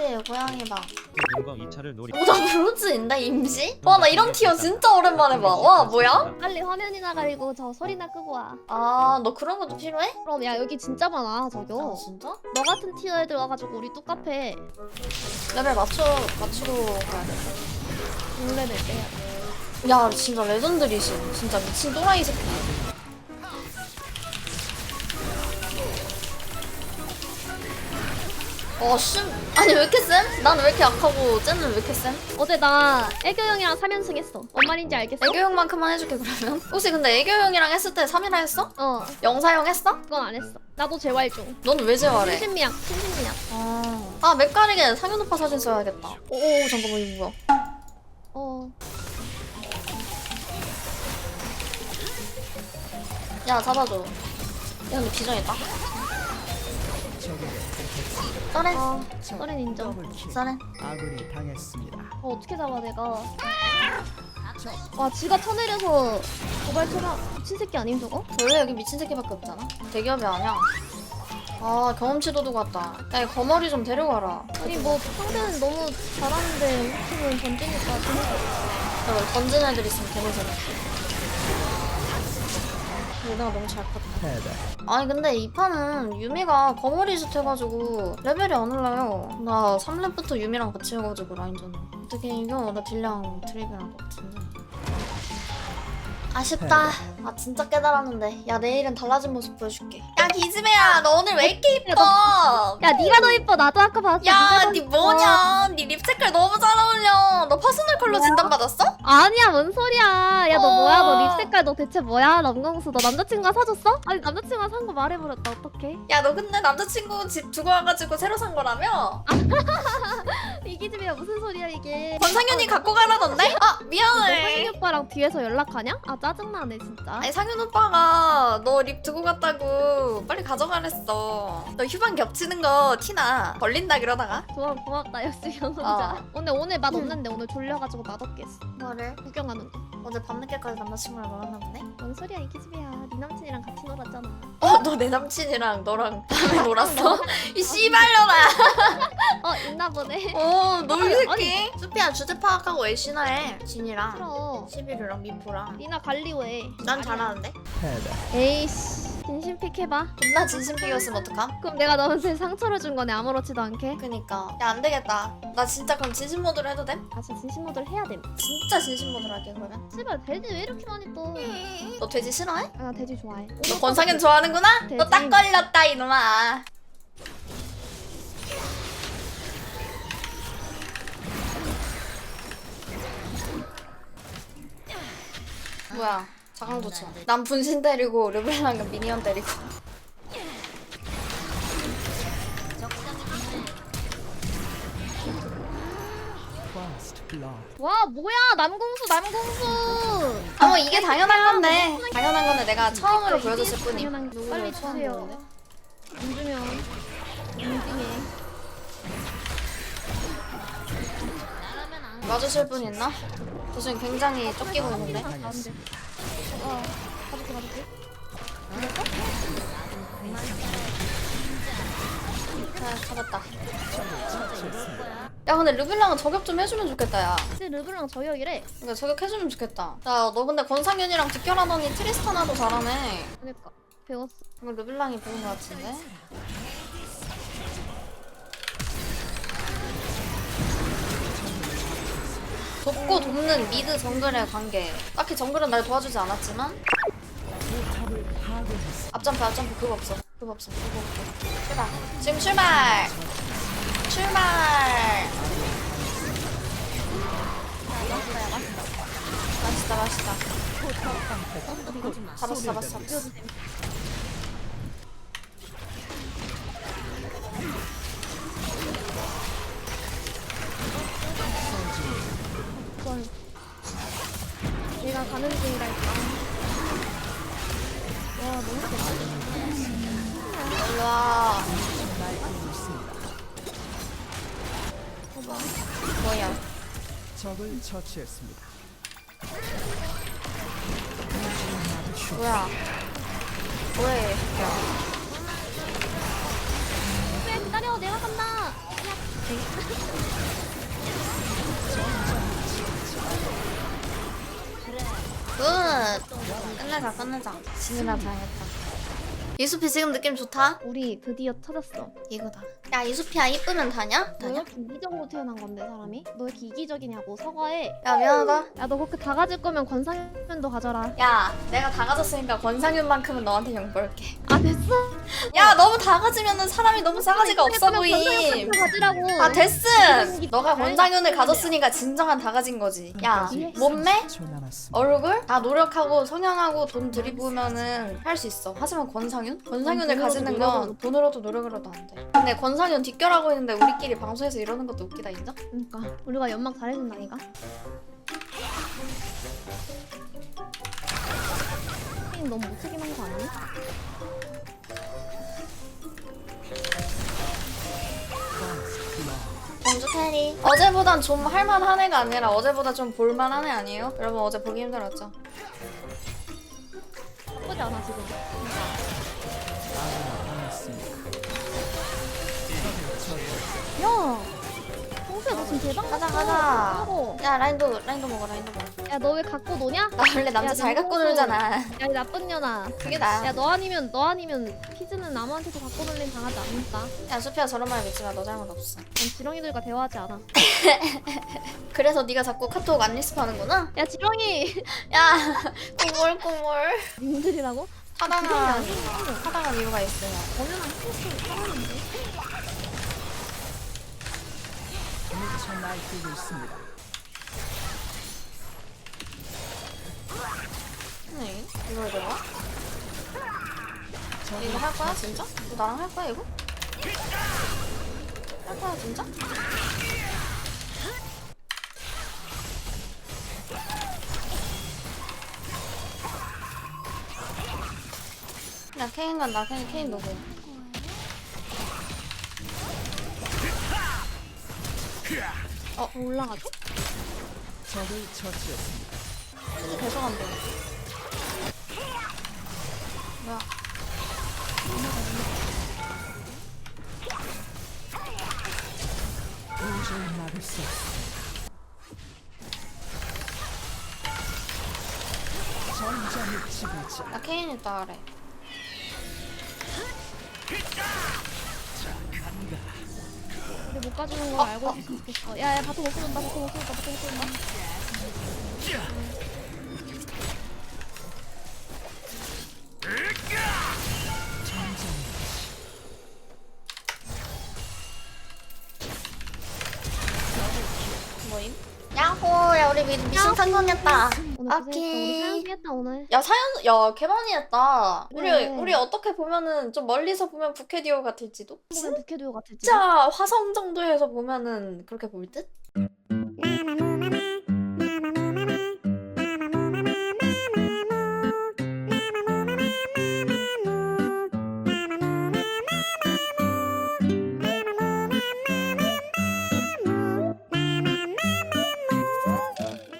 임시의 고양이방. 뭔가 이 차를 노리. 오나 브로즈인데 임시? 와 나 이런 티어 진짜 오랜만에 봐. 와 뭐야? 빨리 화면이 나 가리고 저 소리나 끄고 와. 아 너 그런 것도 필요해? 그럼 야 여기 진짜 많아 아 저거. 진짜? 너 같은 티어 애들 와가지고 우리 뚝 카페 레벨 맞춰 맞추고 가야 돼. 몰래 낼 때야. 야 진짜 레전드리시. 진짜 미친 또라이 새끼. 어, 심. 아니, 왜 이렇게 쌤? 나는 왜 이렇게 약하고, 쟤는 왜 이렇게 쌤? 어제 나 애교 형이랑 3연승 했어. 뭔 말인지 알겠어? 애교형만큼만 해줄게, 그러면. 혹시 근데 애교형이랑 했을 때 3이라 했어? 어 영사형 했어? 그건 안 했어. 나도 재활 중. 너는 왜 재활해? 신신미약 신신미약. 아, 아 맥가리게 상현 오빠 사진 써야겠다. 오, 오 잠깐만 이거 뭐야? 어. 야 잡아줘. 야 근데 비정했다. 써렌, 아 서렌 인정. 써렌. 아군이 당했습니다. 어 어떻게 잡아 내가. 와 지가 쳐내려서 도발처럼 미친 새끼 아님 저거? 원래 여기 미친 새끼밖에 없잖아. 대기업이 아니야. 아 경험치도도 같다. 야 거머리 좀 데려가라. 아니 뭐 상대는 너무 잘하는데 우리 팀은 던지니까 재밌어. 그래 던진 애들 있으면 되게 재밌어. 얘네가 너무 잘 컸다. 패배. 아니 근데 이 판은 유미가 거머리짓 해가지고 레벨이 안 올라요. 나 3렙부터 유미랑 같이 해가지고 라인전. 어떻게 이겨? 나 딜량 드립이랑 똑같은데. 아쉽다. 아 진짜 깨달았는데. 야 내일은 달라진 모습 보여줄게. 야 기즈메야 너 오늘 왜 이렇게 이뻐? 야 네가 더 이뻐 나도 아까 봤어. 야, 네가 더 니 이뻐. 뭐냐? 니 립 색깔 너무 잘 어울려. 너 퍼스널 컬러 진단 받았어? 아니야 뭔 소리야 야 너 어. 뭐야 너 립 색깔 너 대체 뭐야 남강수 너 남자친구가 사줬어? 아니 남자친구가 산 거 말해버렸다 어떡해 야, 너 근데 남자친구 집 두고 와가지고 새로 산 거라며? 이기집이야 무슨 소리야 이게 권상윤이 갖고 가라던데? 아, 미안해. 오빠랑 뒤에서 연락하냐? 아 짜증나네 진짜 아니, 상윤 오빠가 너 립 두고 갔다고 빨리 가져가랬어. 너 휴방 겹치는 거 티나. 걸린다 그러다가. 좋아 고맙다 역시 경험자 어. 근데 오늘 맛 없는데 오늘 졸려가지고 맛없게 했어 뭐를? 구경하는 거 어제 밤늦게까지 남자친구랑 놀았나 보네? 뭔 소리야 이 기집이야 네 남친이랑 같이 놀았잖아 어, 너 내 남친이랑 너랑 밤에 놀았어? 이 씨발려라. 어 있나 보네 어, 아니, 새끼. 수피야, 주제 파악하고 애쉬나 해. 진이랑. 싫어 시비르랑 미포랑. 니나 갈리오 해 난 잘하는데? 에이씨 진심픽 해봐 존나 진심 비겼으면 어떡함? 그럼 내가 너한테 상처를 준 거네 아무렇지도 않게 그니까 야 안 되겠다 나 진짜 그럼 진심 모드로 해도 돼? 아 진짜 진심 모드를 해야 됨 진짜 진심 모드로 할게 그러면 씨발 돼지 왜 이렇게 많이 떠? 너 돼지 싫어해? 아, 나 돼지 좋아해. 너 권상현 좋아하는구나? 돼지. 너 딱 걸렸다 이놈아 뭐야 자강도쳐 난 분신 때리고 르블랑은 미니언 때리고. 와 뭐야 남궁수 남궁수. 어머 이게 당연한 건데 당연한 건데 내가 처음으로 보여줬을 당연한 거. 빨리 주세요. 안 주면 인증해. 와주실 분 있나? 저 지금 굉장히 쫓기고 있는데 안돼. 어 가줄게 가줄게. 아, 잡았다. 야 근데 르블랑은 저격 좀 해주면 좋겠다 야. 이제 르브랑 저역이래. 그러니까 저격해주면 좋겠다. 야 너 근데 권상윤이랑 뒷결하더니 트리스타나도 잘하네. 그러니까 배웠어. 이거 르블랑이 배운 것 같은데. 돕고 돕는 미드 정글의 관계. 딱히 정글은 날 도와주지 않았지만 앞점프 앞점프 그거 없어. 그거 없어. 그거 없어. 출발. 지금 출발. 출발. 맛있다 맛있다. 잡았어 잡았어 잡았어. 가 가는 중이랄까. 와 너무 세다. 일로와. 어, 뭐야? 뭐야? 적을 처치했습니다. 뭐야? 뭐해, 이 새끼야. 그래 기다려 내가 간다. 야 굿! 끝내자 끝내자 진이나 당했다 이수피 지금 느낌 좋다? 우리 드디어 찾았어. 이거다 야 이수피야 이쁘면 다냐? 너 다냐? 이렇게 이기적으로 태어난 건데 사람이? 너왜 이렇게 이기적이냐고 사과해. 야 미안하다 야 너 그렇게 다 가질 거면 권상현도 가져라. 야 내가 다 가졌으니까 권상윤만큼은 너한테 용볼게 아 됐어. 야 너무 다 가지면은 사람이 너무 싸가지가 없어 보임 권상현 가지라고. 아 됐음 너가 권상윤을 가졌으니까 진정한 다 가진 거지 야 예. 몸매? 10초 남았습니다. 얼굴? 다 노력하고 성향하고 돈 들이부으면은 할 수 있어 하지만 권상윤? 권상윤을 가지는 건 돈으로도 노력으로도 안돼 근데 권상 윤 뒷결하고 있는데 우리끼리 방송에서 이러는 것도 웃기다 인정? 그러니까 우리가 연막 잘해준다니까. 게임 너무 무책임한 거 아니야? 공주 캐리 어제보단 좀 할만한 애가 아니라 어제보다 좀 볼만한 애 아니에요? 여러분 어제 보기 힘들었죠? 나쁘지 않아 지금. 대박 가자. 가자 하고. 야 라인도 라인도 먹어 라인도 먹어 야 너 왜 갖고 노냐? 나 원래 남자 야, 잘 갖고. 놀잖아 야이 나쁜 년아. 그게 나야 야 너 아니면 너 아니면 피즈는 아무한테도 갖고 놀림 당하지 않는다. 야 수피야 저런 말 믿지 마 너 잘못 없어 난 지렁이들과 대화하지 않아. 그래서 네가 자꾸 카톡 안 리스프하는구나? 야 지렁이 야 꾸물꾸물 님들이라고? 하다가 하다가 이유가 있어요 범연아 스트레스 사람인데. 미쳐 날뛰고 있습니다. 네 이걸 내가? 이거 할 거야 진짜? 너 나랑 할 거야 이거? 할 거야 진짜? 야 케인 간다 케인 케인 누구? 어 올라가지? 적을 처치했습니다. 이게 돼. 뭐야? 도저히 막을 수 없습니다. 전장의 지배자. 나 케인 있다 그래. 우리 못 가주는 걸 알고 있으면 좋겠어. 야 야 바토 못 쏘는다 바토 못 쏘는다 바토 못. 전장의 뭐임? 야호! 야 우리 미, 미션 성공했다. 오늘 고생했다. 오케이. 우리 사연했다 오늘. 야 사연 야 개많이 했다. 우리 그래. 우리 어떻게 보면은 좀 멀리서 보면 부캐디오 같을지도. 보면 부캐듀오 같았지. 진짜 화성 정도에서 보면은 그렇게 볼 듯?